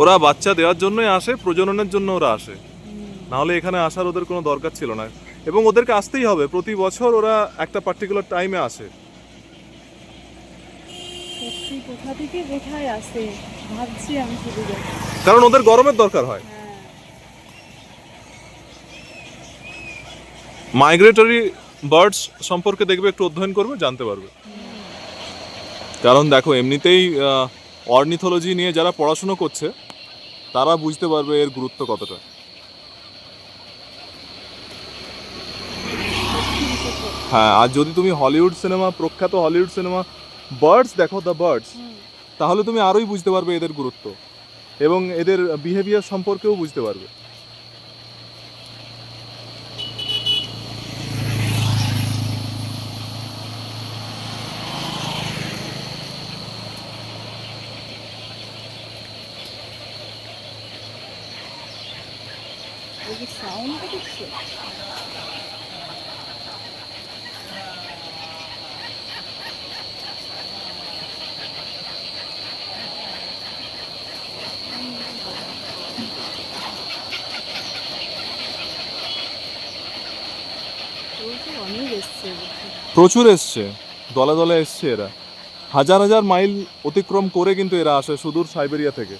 ওরা বাচ্চা দেওয়ার জন্যই আসে প্রজননের জন্য ওরা আসে। নাহলে এখানে আসার ওদের কোনো দরকার ছিল না। এবং ওদেরকে আসতেই হবে প্রতি বছর ওরা একটা পার্টিকুলার টাইমে আসে। কারণ ওদের গরমের দরকার হয়। মাইগ্রেটরি বার্ডস সম্পর্কে দেখবে একটু অধ্যয়ন করবে জানতে পারবে। কারণ দেখো এমনিতেই অর্নিথোলজি নিয়ে যারা পড়াশুনো করছে তারা বুঝতে পারবে এর গুরুত্ব কতটা। হ্যাঁ আর যদি তুমি হলিউড সিনেমা প্রখ্যাত হলিউড সিনেমা বার্ডস দেখো দ্য বার্ডস তাহলে তুমি আরোই বুঝতে পারবে এদের গুরুত্ব এবং এদের বিহেভিয়ার সম্পর্কেও বুঝতে পারবে। যে সাউন্ডটা দেখছ। প্রচুর এসছে। দলে দলে এসছে এরা। হাজার হাজার মাইল অতিক্রম করে কিন্তু এরা আসে সুদূর সাইবেরিয়া থেকে।